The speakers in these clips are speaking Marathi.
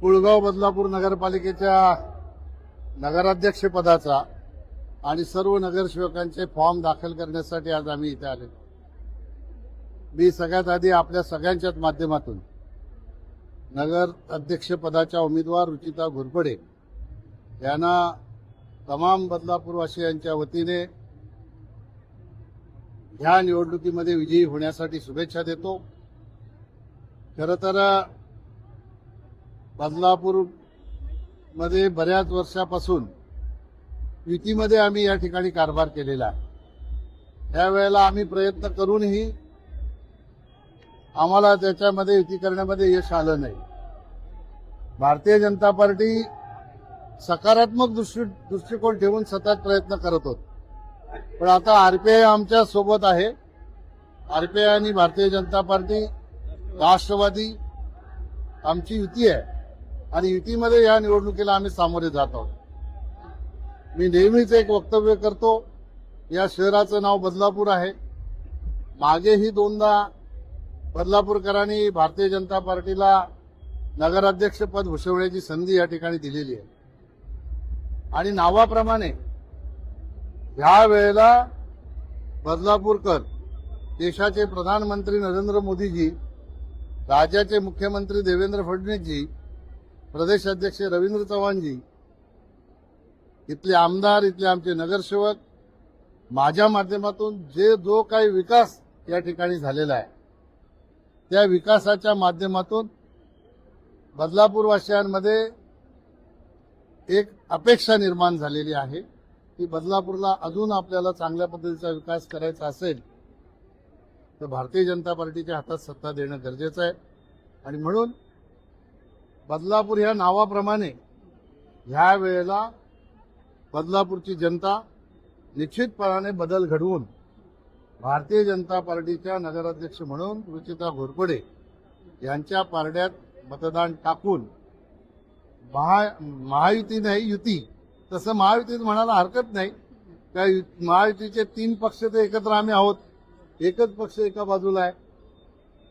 पुळगाव बदलापूर नगरपालिकेच्या नगराध्यक्षपदाचा आणि सर्व नगरसेवकांचे फॉर्म दाखल करण्यासाठी आज आम्ही इथे आले मी सगळ्यात आधी आपल्या सगळ्यांच्याच माध्यमातून नगर अध्यक्षपदाच्या उमेदवार रुचिता घुरपडे यांना तमाम बदलापूरवासियांच्या वतीने ह्या निवडणुकीमध्ये विजयी होण्यासाठी शुभेच्छा देतो. खरं तर बदलापूरमध्ये बऱ्याच वर्षापासून युतीमध्ये आम्ही या ठिकाणी कारभार केलेला आहे. त्यावेळेला आम्ही प्रयत्न करूनही आम्हाला त्याच्यामध्ये युती करण्यामध्ये यश आलं नाही. भारतीय जनता पार्टी सकारात्मक दृष्टी दृष्टिकोन ठेवून सतत प्रयत्न करत होत. पण आता आरपीआय आमच्यासोबत आहे. आरपीआय आणि भारतीय जनता पार्टी राष्ट्रवादी आमची युती आहे. आणि युतीमध्ये या निवडणुकीला आम्ही सामोरे जात आहोत. मी नेहमीच एक वक्तव्य करतो या शहराचं नाव बदलापूर आहे. मागेही दोनदा बदलापूरकरांनी भारतीय जनता पार्टीला नगराध्यक्षपद भूषवण्याची संधी या ठिकाणी दिलेली आहे. आणि नावाप्रमाणे ह्या वेळेला बदलापूरकर देशाचे प्रधानमंत्री नरेंद्र मोदीजी राज्याचे मुख्यमंत्री देवेंद्र फडणवीसजी प्रदेश अध्यक्ष रवींद्र चव्हाणजी इथले आमदार इथले आमचे नगरसेवक माझ्या माध्यमातून जे जो काही विकास या ठिकाणी झालेला आहे त्या विकासाच्या माध्यमातून बदलापूरवासियांमध्ये एक अपेक्षा निर्माण झालेली आहे की बदलापूरला अजून आपल्याला चांगल्या पद्धतीचा विकास करायचा असेल तर भारतीय जनता पार्टीच्या हातात सत्ता देणं गरजेचं आहे. आणि म्हणून बदलापूर ह्या नावाप्रमाणे ह्या वेळेला बदलापूरची जनता निश्चितपणाने बदल घडवून भारतीय जनता पार्टीच्या नगराध्यक्ष म्हणून रुचिता घोरपडे यांच्या पारड्यात मतदान टाकून महा महायुती नाही युती तसं महायुतीत म्हणायला हरकत नाही. त्या यु- महायुतीचे तीन पक्ष तर एकत्र आम्ही आहोत. एकच पक्ष एका बाजूला आहे.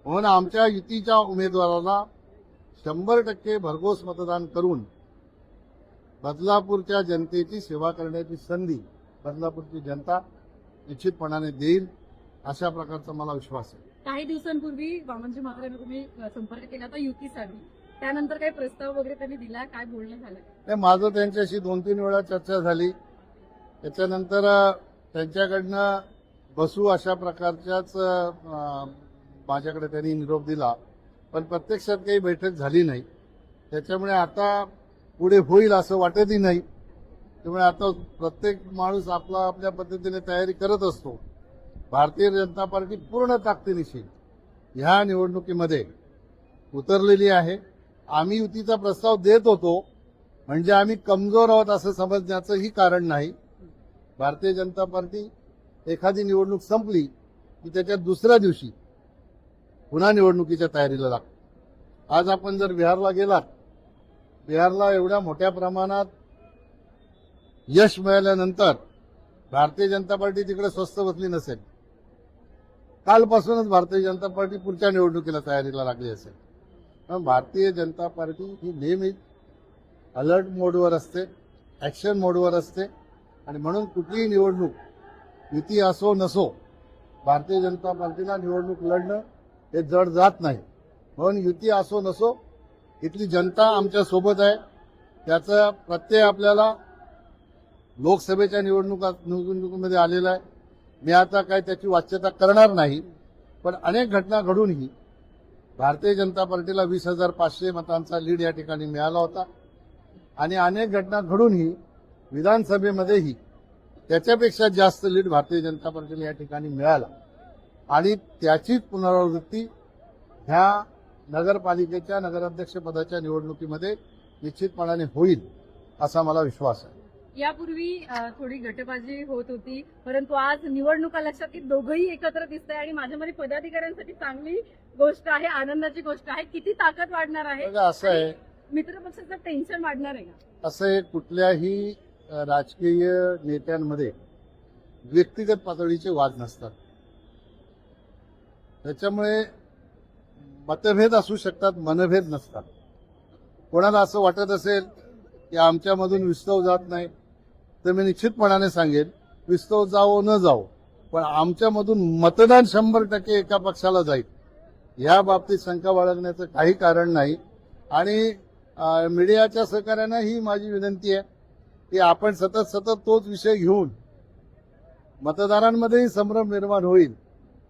म्हणून आमच्या युतीच्या उमेदवाराला शंभर टक्के भरघोस मतदान करून बदलापूरच्या जनतेची सेवा करण्याची संधी बदलापूरची जनता निश्चितपणाने देईल अशा प्रकारचा मला विश्वास आहे. काही दिवसांपूर्वी वामनजी म्हात्रेंना तुम्ही संपर्क केला होता युतीसाठी. त्यानंतर काही प्रस्ताव वगैरे त्यांनी दिला काय बोलणं झालं? नाही माझं त्यांच्याशी दोन तीन वेळा चर्चा झाली. त्याच्यानंतर त्यांच्याकडनं बसू अशा प्रकारच्याच माझ्याकडे त्यांनी निरोप दिला. पण प्रत्यक्षात काही बैठक झाली नाही. त्याच्यामुळे आता पुढे होईल असं वाटतही नाही. त्यामुळे आता प्रत्येक माणूस आपला आपल्या पद्धतीने तयारी करत असतो. भारतीय जनता पार्टी पूर्ण ताकदीनिशी ह्या निवडणुकीमध्ये उतरलेली आहे. आम्ही युतीचा प्रस्ताव देत होतो. म्हणजे आम्ही कमजोर आहोत असं समजण्याचंही कारण नाही. भारतीय जनता पार्टी एखादी निवडणूक संपली की त्याच्या दुसऱ्या दिवशी पुन्हा निवडणुकीच्या तयारीला लागतो. आज आपण जर बिहारला गेलात बिहारला एवढ्या मोठ्या प्रमाणात यश मिळाल्यानंतर भारतीय जनता पार्टी तिकडे स्वस्त बसली नसेल. कालपासूनच भारतीय जनता पार्टी पुढच्या निवडणुकीला तयारीला लागली असेल. पण भारतीय जनता पार्टी ही नेहमीच अलर्ट मोडवर असते ॲक्शन मोडवर असते आणि म्हणून कुठलीही निवडणूक युती असो नसो भारतीय जनता पार्टीला निवडणूक लढणं हे जड जात नाही. म्हणून युती असो नसो इथली जनता आमच्यासोबत आहे. त्याचा प्रत्यय आपल्याला लोकसभेच्या निवडणुका निवडणुकीमध्ये आलेला आहे. मी आता काय त्याची वाच्यता करणार नाही पण अनेक घटना घडूनही भारतीय जनता पार्टीला वीस हजार पाचशे मतांचा लीड या ठिकाणी मिळाला होता. आणि अनेक घटना घडूनही विधानसभेमध्येही त्याच्यापेक्षा जास्त लीड भारतीय जनता पार्टीला या ठिकाणी मिळाला. आणि त्याचीच पुनरावृत्ती ह्या नगरपालिकेच्या नगराध्यक्ष पदाच्या निवडणुकीमध्ये निश्चितपणाने होईल असा मला विश्वास आहे. यापूर्वी थोडी गटबाजी होत होती परंतु आज निवडणुका लक्षात की दोघंही एकत्र दिसत आहे आणि माझ्या मध्ये पदाधिकाऱ्यांसाठी चांगली गोष्ट आहे आनंदाची गोष्ट आहे. किती ताकद वाढणार आहे? असं आहे. मित्रपक्षाचं टेन्शन वाढणार आहे का? असं कुठल्याही राजकीय नेत्यांमध्ये व्यक्तिगत पातळीचे वाद नसतात. त्याच्यामुळे मतभेद असू शकतात मनभेद नसतात. कोणाला असं वाटत असेल की आमच्यामधून विस्तव जात नाही तर मी निश्चितपणाने सांगेन विस्तव जावो न जावो पण आमच्यामधून मतदान शंभर टक्के एका पक्षाला जाईल. या बाबतीत शंका बाळगण्याचं काही कारण नाही. आणि मीडियाच्या सहकार्यानं ही माझी विनंती आहे की आपण सतत सतत तोच विषय घेऊन मतदारांमध्येही संभ्रम निर्माण होईल.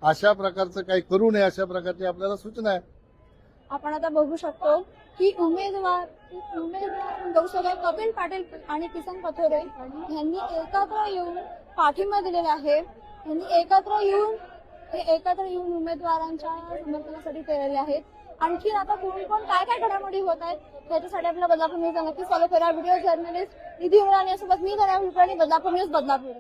अशा प्रकारचं काही करू नये अशा प्रकारची आपल्याला सूचना आहे. आपण आता बघू शकतो की उमेदवार उमेदवार लोकसभा कपिल पाटील आणि किसन पथोरे यांनी एकत्र येऊन पाठिंबा दिलेला आहे. यांनी एकत्र येऊन हे एकत्र येऊन उमेदवारांच्या समर्थनासाठी केलेले आहेत. आणखी आता कोण कोण काय काय घडामोडी होत आहेत त्याच्यासाठी आपल्याला बदलापूर न्यूज नक्की फॉलो करा व्हिडिओ जर्नलिस्ट निधी उराणी सोबत मी धन्यवाद बदलापूर न्यूज बदलापूर.